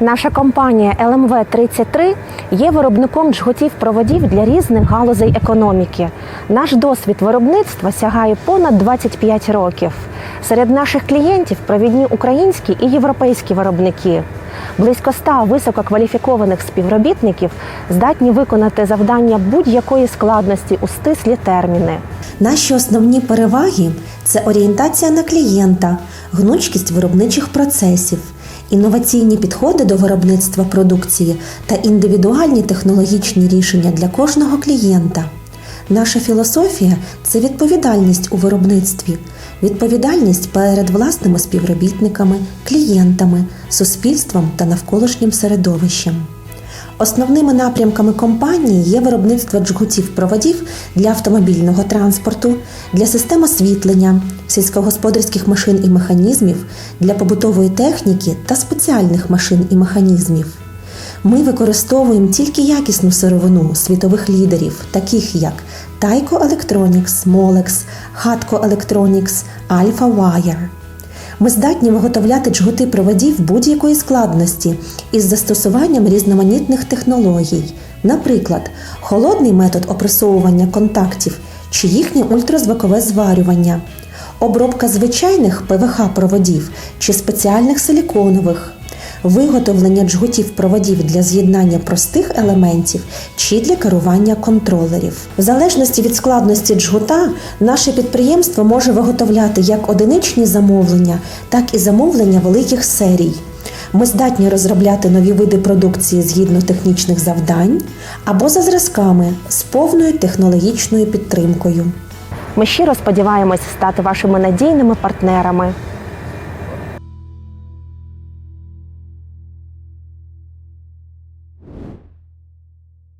Наша компанія LMV 33 є виробником джгутів проводів для різних галузей економіки. Наш досвід виробництва сягає понад 25 років. Серед наших клієнтів провідні українські і європейські виробники. Близько ста висококваліфікованих співробітників здатні виконати завдання будь-якої складності у стислі терміни. Наші основні переваги це орієнтація на клієнта, гнучкість виробничих процесів, інноваційні підходи до виробництва продукції та індивідуальні технологічні рішення для кожного клієнта. Наша філософія це відповідальність у виробництві, відповідальність перед власними співробітниками, клієнтами, суспільством та навколишнім середовищем. Основними напрямками компанії є виробництво джгутів проводів для автомобільного транспорту, для систем освітлення, сільськогосподарських машин і механізмів, для побутової техніки та спеціальних машин і механізмів. Ми використовуємо тільки якісну сировину світових лідерів, таких як Taiko Electronics, Molex, Hatco Electronics, Alpha Wire. Ми здатні виготовляти джгути проводів будь-якої складності із застосуванням різноманітних технологій, наприклад, холодний метод опресовування контактів чи їхнє ультразвукове зварювання, обробка звичайних ПВХ-проводів чи спеціальних силіконових, виготовлення джгутів проводів для з'єднання простих елементів чи для керування контролерів. В залежності від складності джгута, наше підприємство може виготовляти як одиничні замовлення, так і замовлення великих серій. Ми здатні розробляти нові види продукції згідно технічних завдань або за зразками з повною технологічною підтримкою. Ми щиро сподіваємось стати вашими надійними партнерами.